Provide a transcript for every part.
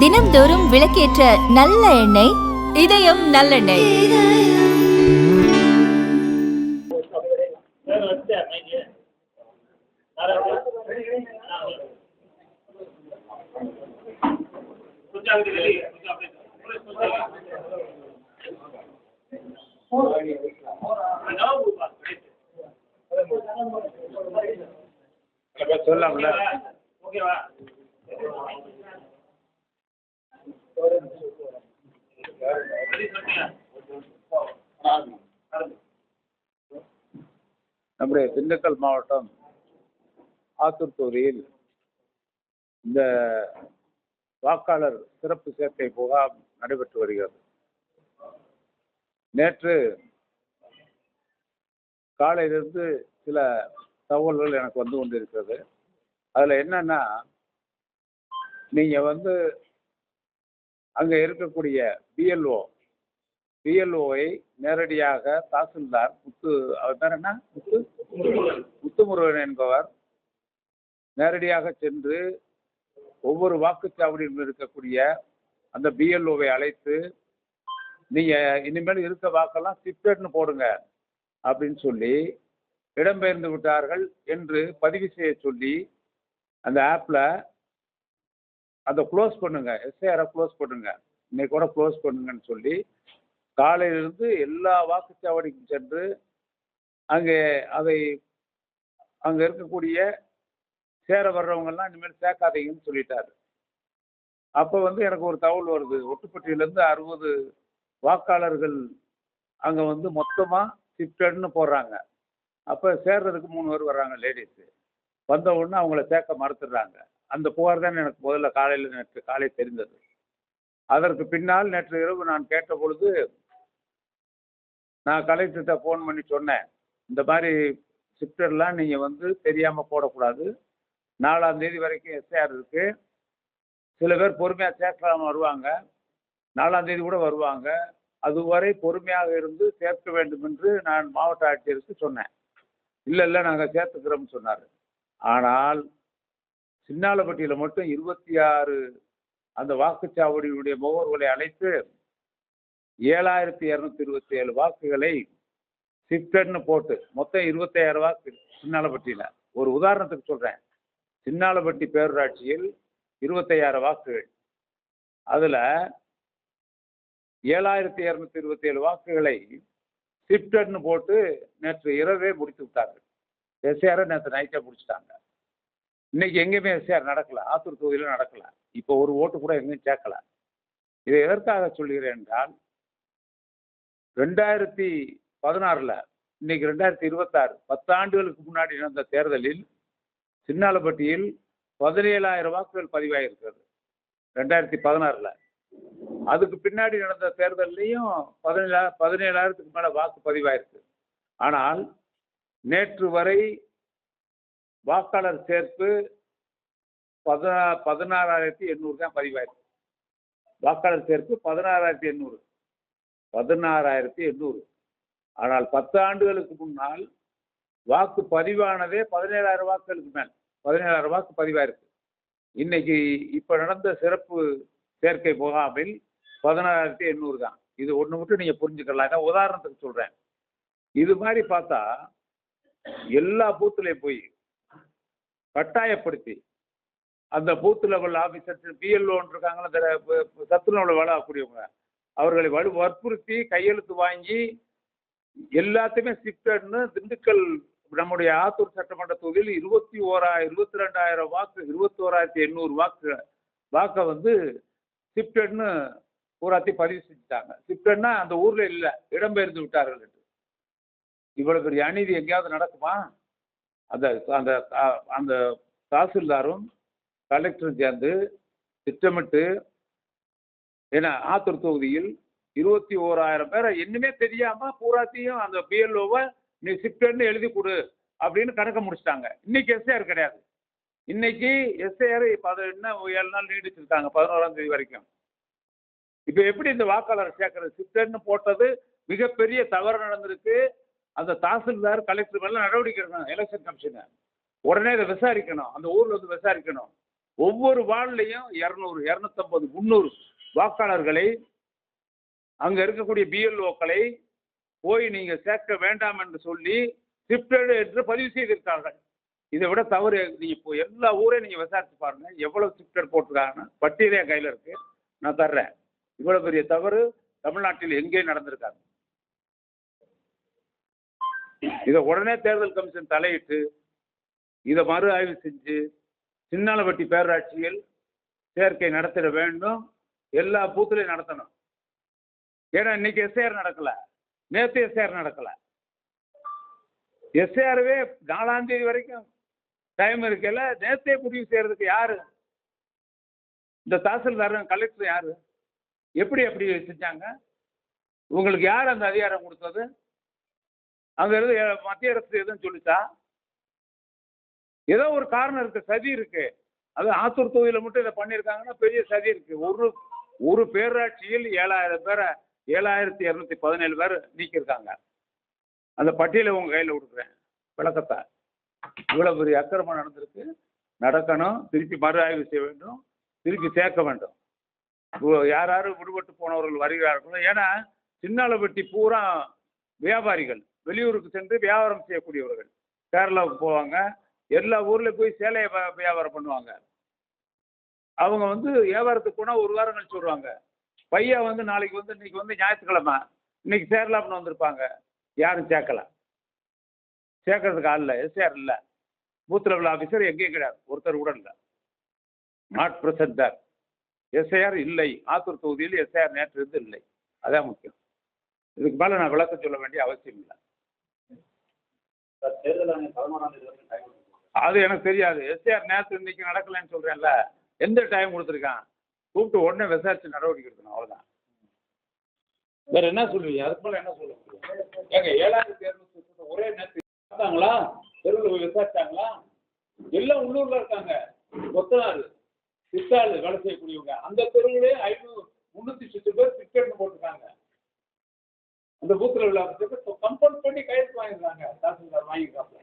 தினம்தோறும் விளக்கேற்ற நல்ல எண்ணெய் இதயம் நல்லெண்ணெய். சொல்லலாம்ல நம்முடைய திண்டுக்கல் மாவட்டம் ஆத்தூர் தொகுதியில் இந்த வாக்காளர் சிறப்பு சேர்க்கை முகாம் நடைபெற்று வருகிறது. நேற்று காலையிலிருந்து சில தகவல்கள் எனக்கு வந்து கொண்டிருக்கிறது. அதில் என்னன்னா நீங்கள் வந்து அங்கே இருக்கக்கூடிய பிஎல்ஓ பிஎல்ஓவை நேரடியாக தாசில்தார் முத்து அவர் பேர் என்ன? முத்து? முத்துமுருகன் என்பவர் நேரடியாக சென்று ஒவ்வொரு வாக்குச்சாவடியிலும் இருக்கக்கூடிய அந்த பிஎல்ஓவை அழைத்து நீங்கள் இனிமேல் இருக்க வாக்கெல்லாம் ஷிஃப்டட்னு போடுங்க அப்படின்னு சொல்லி இடம்பெயர்ந்து விட்டார்கள் என்று பதிவு செய்ய சொல்லி அந்த ஆப்பில் அதை க்ளோஸ் பண்ணுங்கள் எஸ்ஐஆரை க்ளோஸ் பண்ணுங்கள் இன்னைக்கு கூட க்ளோஸ் பண்ணுங்கன்னு சொல்லி காலையிலிருந்து எல்லா வாக்குச்சாவடிக்கும் சென்று அங்கே அதை அங்கே இருக்கக்கூடிய சேர வர்றவங்கெல்லாம் இனிமேல் சேர்க்காதீங்கன்னு சொல்லிட்டாரு. அப்போ வந்து எனக்கு ஒரு தகவல் வருது. ஒட்டுப்பட்டியிலேருந்து அறுபது வாக்காளர்கள் அங்கே வந்து மொத்தமாக ஷிஃப்டட்னு போடுறாங்க. அப்போ சேர்றதுக்கு மூணு பேர் வர்றாங்க லேடிஸு வந்த உடனே அவங்கள சேர்க்க மறுத்துடுறாங்க. அந்த புகார் தான் எனக்கு முதல்ல காலையில் நேற்று காலை தெரிந்தது. அதற்கு பின்னால் நேற்று இரவு நான் கேட்ட பொழுது நான் கலெக்டர்கிட்ட ஃபோன் பண்ணி சொன்னேன். இந்த மாதிரி ஷிஃப்டர்லாம் நீங்கள் வந்து தெரியாமல் போடக்கூடாது. நாலாம் தேதி வரைக்கும் எஸ்ஐஆர் இருக்குது சில பேர் பொறுமையாக சேர்க்கலாம் வருவாங்க. நாலாம் தேதி கூட வருவாங்க. அதுவரை பொறுமையாக இருந்து சேர்க்க வேண்டும் என்று நான் மாவட்ட ஆட்சியருக்கு சொன்னேன். இல்லை இல்லை நாங்கள் சேர்த்துக்கிறோம்னு சொன்னார். ஆனால் சின்னாலப்பட்டியில் மட்டும் இருபத்தி ஆறு அந்த வாக்குச்சாவடியுடைய முகவர்களை அழைத்து ஏழாயிரத்தி இரநூத்தி இருபத்தி ஏழு வாக்குகளை ஷிஃப்டட்னு போட்டு மொத்தம் இருபத்தாயிரம் வாக்கு சின்னாலப்பட்டியில். ஒரு உதாரணத்துக்கு சொல்கிறேன் சின்னாலப்பட்டி பேரூராட்சியில் இருபத்தையாயிரம் வாக்குகள். அதில் ஏழாயிரத்தி இரநூத்தி இருபத்தி ஏழு வாக்குகளை ஷிஃப்டட்னு போட்டு நேற்று இரவே முடித்து விட்டார்கள். எஸ்ஆரை நேற்று நைட்டே பிடிச்சிட்டாங்க. இன்னைக்கு எங்கேயுமே எஸ்ஆர் நடக்கல. ஆத்தூர் தொகுதியில் நடக்கல. இப்போ ஒரு ஓட்டு கூட எங்கேயும் சேர்க்கல இதை எதற்காக சொல்கிறேன் என்றால் ரெண்டாயிரத்தி பதினாறில் இன்னைக்கு ரெண்டாயிரத்தி இருபத்தாறு பத்தாண்டுகளுக்கு முன்னாடி நடந்த தேர்தலில் சின்னாலப்பட்டியில் பதினேழாயிரம் வாக்குகள் பதிவாயிருக்கிறது. ரெண்டாயிரத்தி பதினாறில். அதுக்கு பின்னாடி நடந்த தேர்தல்லையும் பதினேழா பதினேழாயிரத்துக்கு மேலே வாக்கு பதிவாயிருக்கு. ஆனால் நேற்று வரை வாக்காளர் சேர்ப்பு பதினா பதினாறாயிரத்தி எண்ணூறு தான் பதிவாயிருக்கு. வாக்காளர் சேர்ப்பு பதினாறாயிரத்தி எண்ணூறு. பதினாறாயிரத்தி எண்ணூறு. ஆனால் பத்து ஆண்டுகளுக்கு முன்னால் வாக்கு பதிவானதே பதினேழாயிரம் வாக்குகளுக்கு மேல். பதினேழாயிரம் வாக்கு பதிவாயிருக்கு. இன்னைக்கு இப்போ நடந்த சிறப்பு சேர்க்கை முகாமில் பதினாறாயிரத்தி எண்ணூறு தான். இது ஒன்று மட்டும் நீங்கள் புரிஞ்சுக்கலாம் ஏன்னா உதாரணத்துக்கு சொல்கிறேன் இது மாதிரி பார்த்தா எல்லா பூத்துலையும் போய் கட்டாயப்படுத்தி அந்த பூத் லெவல் ஆஃபீஸர்ஸ் பிஎல்ஓன்னு இருக்காங்களா இந்த சத்துணவில் வேலை ஆகக்கூடியவங்க அவர்களை வலு வற்புறுத்தி கையெழுத்து வாங்கி எல்லாத்தையுமே ஷிஃப்டட்னு திண்டுக்கல் நம்முடைய ஆத்தூர் சட்டமன்ற தொகுதியில் இருபத்தி ஓராயிரம் இருபத்தி ரெண்டாயிரம் வாக்கு இருபத்தி ஓராயிரத்தி எண்ணூறு வாக்கு வாக்கை வந்து ஷிஃப்டட்னு பூராத்தி பதிவு செஞ்சுட்டாங்க. ஷிஃப்டட்னா அந்த ஊரில் இல்லை இடம்பெயர்ந்து விட்டார்கள். இவ்வளோ பெரிய அநீதி எங்கேயாவது நடக்குமா? அந்த அந்த அந்த தாசில்தாரும் கலெக்டரும் சேர்ந்து திட்டமிட்டு ஏன்னா ஆத்தூர் தொகுதியில் இருபத்தி ஓராயிரம் பேரை இன்னுமே தெரியாம பூராத்தையும் அந்த பிஎல்ஓவை நீ ஷிஃப்ட்னு எழுதி கொடு அப்படின்னு கணக்க முடிச்சிட்டாங்க. இன்னைக்கு எஸ்ஐஆர் கிடையாது. இன்னைக்கு எஸ்ஐஆர் பத ஏழு நாள் நீடிச்சிருக்காங்க பதினோராம் தேதி வரைக்கும். இப்போ எப்படி இந்த வாக்காளர் சேர்க்கறது ஷிஃப்ட்னு போட்டது மிகப்பெரிய தவறு நடந்திருக்கு. அந்த தாசில்தார் கலெக்டர் மேலே நடவடிக்கை எடுக்கணும் எலெக்ஷன் கமிஷனை உடனே இதை விசாரிக்கணும். அந்த ஊரில் வந்து விசாரிக்கணும். ஒவ்வொரு வார்டுலையும் இரநூறு இரநூத்தம்பது முந்நூறு வாக்காளர்களை அங்கே இருக்கக்கூடிய பிஎல்ஓக்களை போய் நீங்கள் சேர்க்க வேண்டாம் என்று சொல்லி ஷிப்டடு என்று பதிவு செய்திருக்கார்கள். இதை விட தவறு. நீங்கள் இப்போ எல்லா ஊரையும் நீங்கள் விசாரித்து பாருங்க. எவ்வளோ ஷிப்டட் போட்டிருக்காங்கன்னு பட்டியலே என் கையில் இருக்குது நான் தர்றேன். இவ்வளோ பெரிய தவறு தமிழ்நாட்டில் எங்கேயும் நடந்திருக்காங்க இதை உடனே தேர்தல் கமிஷன் தலையிட்டு இதை மறு ஆய்வு செஞ்சு சின்னாலப்பட்டி பேரூராட்சியில் சேர்க்கை நடத்திட வேண்டும் எல்லா பூத்துலையும் நடத்தணும். ஏன்னா இன்னைக்கு எஸ்ஏஆர் நடக்கல. நேற்று எஸ்ஏஆர் நடக்கல. எஸ்ஐஆர்வே நாலாம் தேதி வரைக்கும் டைம் இருக்கல. நேத்தே முடிவு செய்யறதுக்கு யாரு? இந்த தாசில்தார் கலெக்டர் யாரு? எப்படி எப்படி செஞ்சாங்க? உங்களுக்கு யார் அந்த அதிகாரம் கொடுத்தது? அங்க இருந்து மத்திய அரசு எதுவும் சொல்லிச்சா? ஏதோ ஒரு காரணம் இருக்கு சதி இருக்கு. அது ஆத்தூர் தொகுதியில் மட்டும் இதை பண்ணியிருக்காங்கன்னா பெரிய சதி இருக்கு. ஒரு ஒரு பேரூராட்சியில் ஏழாயிரம் பேரை ஏழாயிரத்தி இரநூத்தி பதினேழு பேர் நீக்கியிருக்காங்க. அந்த பட்டியலை உங்க கையில் கொடுக்குறேன். விளக்கத்தை. இவ்வளவு பெரிய அக்கிரமம் நடந்திருக்கு. நடக்கணும். திருப்பி மறு ஆய்வு செய்ய வேண்டும். திருப்பி சேர்க்க வேண்டும். யார் யார் விடுபட்டு போனவர்கள் வருகிறார்களோ. ஏன்னா சின்னாலப்பட்டி பூரா வியாபாரிகள். வெளியூருக்கு சென்று வியாபாரம் செய்யக்கூடியவர்கள். கேரளாவுக்கு போவாங்க. எல்லா ஊர்லேயும் போய் சேலையை வ- வியாபாரம் பண்ணுவாங்க. அவங்க வந்து வியாபாரத்துக்கு போனால் ஒரு வாரம் கழிச்சு வருவாங்க. பையன் வந்து நாளைக்கு வந்து இன்னைக்கு வந்து ஞாயிற்றுக்கிழமை இன்னைக்கு சேரலாம்னு வந்திருப்பாங்க. யாரும் சேர்க்கல. சேர்க்கறதுக்கு ஆள் இல்லை. எஸ்ஆர் இல்லை. பூத் லெவல் ஆஃபீஸர் எங்கேயும் கிடையாது. ஒருத்தர் கூட இல்லை. நாட் பிரசன்ட் தர் எஸ்ஐஆர் இல்லை. ஆத்தூர் தொகுதியில் எஸ்ஐஆர் நேற்று இருந்து இல்லை. அதான் முக்கியம். இதுக்கு மேலே நான் விளக்கம் சொல்ல வேண்டிய அவசியம் இல்லை தேர்தல் ஆணையம் பதினோராம் தேதி வரைக்கும் டைம் அது எனக்கு தெரியாது. எஸ்ஐஆர் நேற்று இன்னைக்கு நடக்கலைன்னு சொல்கிறேன்ல எந்த டைம் கொடுத்துருக்கான்? கூப்பிட்டு உடனே விசாரிச்சு நடவடிக்கை எடுக்கணும். அவ்வளோதான் வேற என்ன சொல்லுவீங்க? அதுக்கு மேலே என்ன சொல்ல முடியும்? ஏங்க ஏழாயிரத்தி இரநூத்தி ஒரே நேரத்தில் பார்த்தாங்களா தெருவில் போய் விசாரிச்சாங்களா? எல்லாம் உள்ளூர்ல இருக்காங்க. கொத்தனார் சித்தாள் வேலை செய்யக்கூடியவங்க. அந்த தெருவிலே ஐநூறு முந்நூற்றி சுற்று பேர் டிக்கெட் போட்டிருக்காங்க. அந்த பூத்தில் உள்ள கம்பவுண்ட் பண்ணி கையெழுத்து வாங்கிருக்காங்க தாசில்தார் வாங்கிருக்காங்க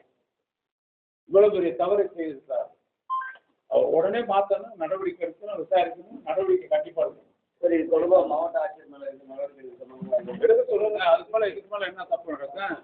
இவ்வளவு பெரிய தவறை செய்திருக்கார் அவர் உடனே மாத்தணும் நடவடிக்கை எடுக்கணும் விசாரிக்கணும் நடவடிக்கை கண்டிப்பா எடுக்கணும். சரி தொடர்பாக மாவட்ட ஆட்சியர் மேலே இருந்து நடவடிக்கை சம்பந்தமாக எடுக்க சொல்லுங்க. அதுக்கு மேல இதுக்கு மேல என்ன தப்பு நடக்கும்?